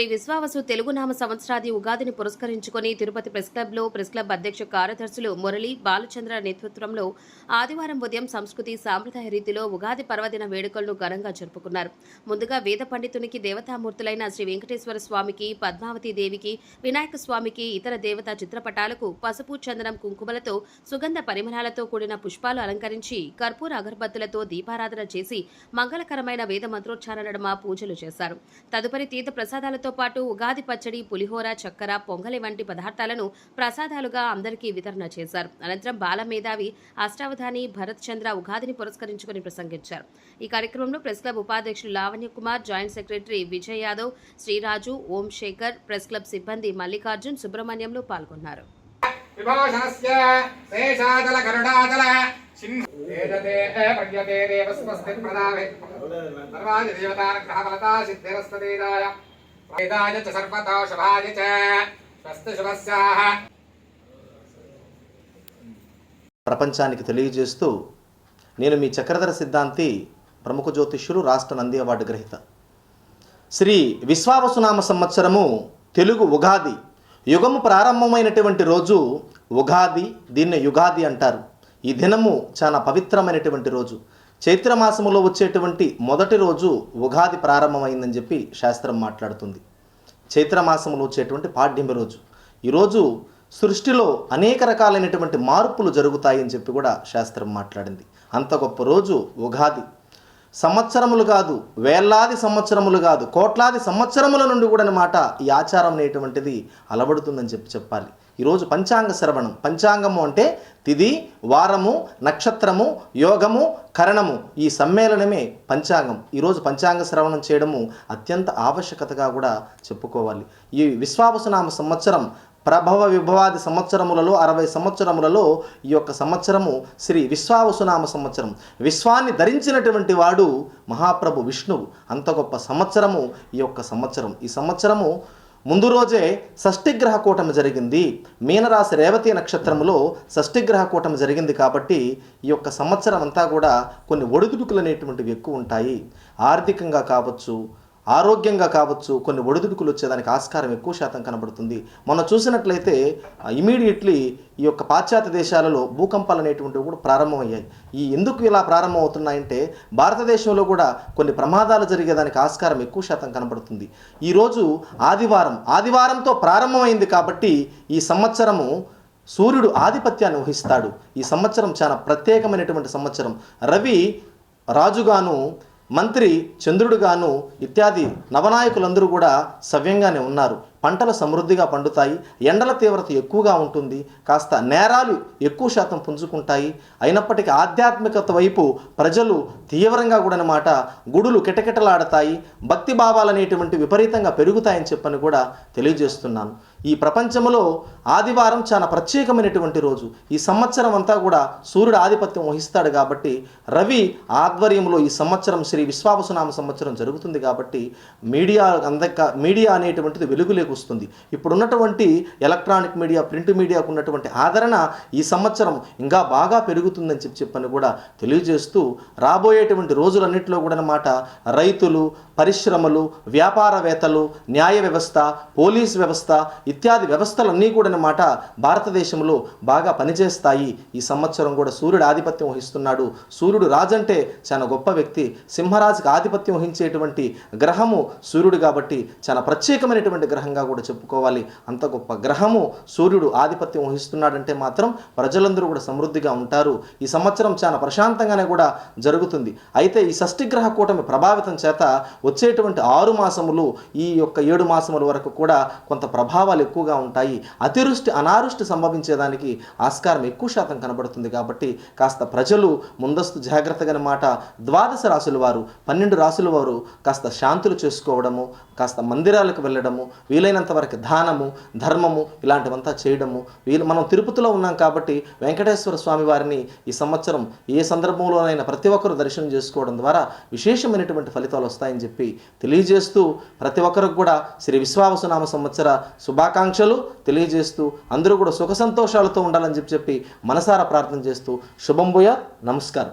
శ్రీ విశ్వావసు తెలుగు నామ సంవత్సరాది ఉగాదిని పురస్కరించుకొని తిరుపతి ప్రెస్ క్లబ్లో ప్రెస్ క్లబ్ అధ్యక్ష కార్యదర్శులు మురళి బాలచంద్ర నేతృత్వంలో ఆదివారం ఉదయం సంస్కృతి సాంప్రదాయ రీతిలో ఉగాది పర్వదిన వేడుకలను ఘనంగా జరుపుకున్నారు. ముందుగా వేద పండితునికి దేవతామూర్తులైన శ్రీ వెంకటేశ్వర స్వామికి పద్మావతి దేవికి వినాయక స్వామికి ఇతర దేవతా చిత్రపటాలకు పసుపు చందనం కుంకుమలతో సుగంధ పరిమళాలతో కూడిన పుష్పాలు అలంకరించి కర్పూర అగర్బత్తులతో దీపారాధన చేసి మంగళకరమైన వేద మంత్రోచ్చారణ నడుమ పూజలు చేశారు. తదుపరి తీర్థ ప్రసాదాలతో పాటు ఉగాది పచ్చడి పులిహోర చక్కెర పొంగలి వంటి పదార్థాలను ప్రసాదాలుగా అందరికీ వితరణ చేశారు. అనంతరం బాల మేధావి అష్టావధాని భరత్ చంద్ర ఉగాదిని పురస్కరించుకుని ప్రసంగించారు. ఈ కార్యక్రమంలో ప్రెస్ క్లబ్ ఉపాధ్యక్షులు Lavanya Kumar joint secretary Vijay Yadav Sriraju Om Shekhar press club సిబ్బంది మల్లికార్జున్ సుబ్రహ్మణ్యంలో పాల్గొన్నారు. ఫలతా వేదాయ చ సర్వతో శుభాయ చ స్వస్తి శుభస్యాః ప్రపంచానికి తెలియజేస్తూ నేను మీ చక్రధర సిద్ధాంతి ప్రముఖ జ్యోతిష్యులు రాష్ట్ర నంది అవార్డు గ్రహీత. శ్రీ విశ్వావసునామ సంవత్సరము తెలుగు ఉగాది యుగము ప్రారంభమైనటువంటి రోజు ఉగాది దీన్ని యుగాది అంటారు. ఈ దినము చాలా పవిత్రమైనటువంటి రోజు. చైత్రమాసములో వచ్చేటువంటి మొదటి రోజు ఉగాది ప్రారంభమైందని చెప్పి శాస్త్రం మాట్లాడుతుంది. చైత్రమాసంలో వచ్చేటువంటి పాడ్యమి రోజు. ఈరోజు సృష్టిలో అనేక రకాలైనటువంటి మార్పులు జరుగుతాయని చెప్పి కూడా శాస్త్రం మాట్లాడింది. అంత గొప్ప రోజు ఉగాది. సంవత్సరములు కాదు వేలాది సంవత్సరములు కాదు కోట్లాది సంవత్సరముల నుండి కూడా అన్నమాట ఈ ఆచారం అనేటువంటిది అలవడుతుందని చెప్పి చెప్పాలి. ఈరోజు పంచాంగ శ్రవణం. పంచాంగము అంటే తిది వారము నక్షత్రము యోగము కరణము. ఈ సమ్మేళనమే పంచాంగం. ఈరోజు పంచాంగ శ్రవణం చేయడము అత్యంత ఆవశ్యకతగా కూడా చెప్పుకోవాలి. ఈ విశ్వాపసునామ సంవత్సరం ప్రభవ విభవాది సంవత్సరములలో అరవై సంవత్సరములలో ఈ యొక్క సంవత్సరము శ్రీ విశ్వావసునామ సంవత్సరం. విశ్వాన్ని ధరించినటువంటి వాడు మహాప్రభు విష్ణువు. అంత గొప్ప సంవత్సరము ఈ యొక్క సంవత్సరం. ఈ సంవత్సరము ముందు రోజే షష్ఠిగ్రహ కూటమి జరిగింది. మీనరాశి రేవతి నక్షత్రంలో షష్ఠిగ్రహ కూటమి జరిగింది కాబట్టి ఈ యొక్క సంవత్సరం అంతా కూడా కొన్ని ఒడిదుడుకులు అనేటువంటివి ఎక్కువ ఉంటాయి. ఆర్థికంగా కావచ్చు ఆరోగ్యంగా కావచ్చు కొన్ని ఒడిదుడుకులు వచ్చేదానికి ఆస్కారం ఎక్కువ శాతం కనబడుతుంది. మొన్న చూసినట్లయితే ఇమీడియట్లీ ఈ యొక్క పాశ్చాత్య దేశాలలో భూకంపాలు అనేటువంటివి కూడా ప్రారంభమయ్యాయి. ఈ ఎందుకు ఇలా ప్రారంభం అవుతున్నాయంటే భారతదేశంలో కూడా కొన్ని ప్రమాదాలు జరిగేదానికి ఆస్కారం ఎక్కువ శాతం కనబడుతుంది. ఈరోజు ఆదివారం ఆదివారంతో ప్రారంభమైంది కాబట్టి ఈ సంవత్సరము సూర్యుడు ఆధిపత్యాన్ని వహిస్తాడు. ఈ సంవత్సరం చాలా ప్రత్యేకమైనటువంటి సంవత్సరం. రవి రాజుగాను మంత్రి చంద్రుడు గాను ఇత్యాది నవనాయకులందరూ కూడా సవ్యంగానే ఉన్నారు. పంటలు సమృద్ధిగా పండుతాయి. ఎండల తీవ్రత ఎక్కువగా ఉంటుంది. కాస్త నేరాలు ఎక్కువ శాతం పుంజుకుంటాయి. అయినప్పటికీ ఆధ్యాత్మికత వైపు ప్రజలు తీవ్రంగా కూడా అనమాట గుడులు కిటకిటలాడతాయి. భక్తి భావాలు అనేటువంటి విపరీతంగా పెరుగుతాయని చెప్పని కూడా తెలియజేస్తున్నాను. ఈ ప్రపంచంలో ఆదివారం చాలా ప్రత్యేకమైనటువంటి రోజు. ఈ సంవత్సరం అంతా కూడా సూర్యుడు ఆధిపత్యం వహిస్తాడు కాబట్టి రవి ఆధ్వర్యంలో ఈ సంవత్సరం శ్రీ విశ్వావసునామ సంవత్సరం జరుగుతుంది కాబట్టి మీడియా అందక మీడియా అనేటువంటిది వెలుగులోకి వస్తుంది. ఇప్పుడున్నటువంటి ఎలక్ట్రానిక్ మీడియా ప్రింట్ మీడియాకు ఉన్నటువంటి ఆదరణ ఈ సంవత్సరం ఇంకా బాగా పెరుగుతుందని చెప్పి చెప్పని కూడా తెలియజేస్తూ రాబోయేటువంటి రోజులన్నింటిలో కూడా అన్నమాట రైతులు పరిశ్రమలు వ్యాపారవేత్తలు న్యాయ వ్యవస్థ పోలీస్ వ్యవస్థ ఇత్యాది వ్యవస్థలన్నీ కూడా అన్నమాట భారతదేశంలో బాగా పనిచేస్తాయి. ఈ సంవత్సరం కూడా సూర్యుడు ఆధిపత్యం వహిస్తున్నాడు. సూర్యుడు రాజంటే చాలా గొప్ప వ్యక్తి. సింహరాజుకి ఆధిపత్యం వహించేటువంటి గ్రహము సూర్యుడు కాబట్టి చాలా ప్రత్యేకమైనటువంటి గ్రహంగా కూడా చెప్పుకోవాలి. అంత గొప్ప గ్రహము సూర్యుడు ఆధిపత్యం వహిస్తున్నాడంటే మాత్రం ప్రజలందరూ కూడా సమృద్ధిగా ఉంటారు. ఈ సంవత్సరం చాలా ప్రశాంతంగానే కూడా జరుగుతుంది. అయితే ఈ షష్ఠి గ్రహ కూటమి ప్రభావితం చేత వచ్చేటువంటి ఆరు మాసములు ఈ యొక్క ఏడు మాసముల వరకు కూడా కొంత ప్రభావాలు ఎక్కువగా ఉంటాయి. అతివృష్టి అనారుష్టి సంభవించేదానికి ఆస్కారం ఎక్కువ శాతం కనబడుతుంది కాబట్టి కాస్త ప్రజలు ముందస్తు జాగ్రత్తగా మాట ద్వాదశ రాసుల వారు పన్నెండు రాసుల వారు కాస్త శాంతులు చేసుకోవడము కాస్త మందిరాలకు వెళ్ళడము వీలైనంత వరకు దానము ధర్మము ఇలాంటివంతా చేయడము. వీలు మనం తిరుపతిలో ఉన్నాం కాబట్టి వెంకటేశ్వర స్వామి వారిని ఈ సంవత్సరం ఏ సందర్భంలోనైనా ప్రతి ఒక్కరు దర్శనం చేసుకోవడం ద్వారా విశేషమైనటువంటి ఫలితాలు వస్తాయని చెప్పి తెలియజేస్తూ ప్రతి ఒక్కరికి కూడా శ్రీ విశ్వావసునామ సంవత్సర శుభాకాంక్షలు తెలియజేస్తూ అందరూ కూడా సుఖ సంతోషాలతో ఉండాలని చెప్పి చెప్పి మనసారా ప్రార్థన చేస్తూ శుభం నమస్కారం.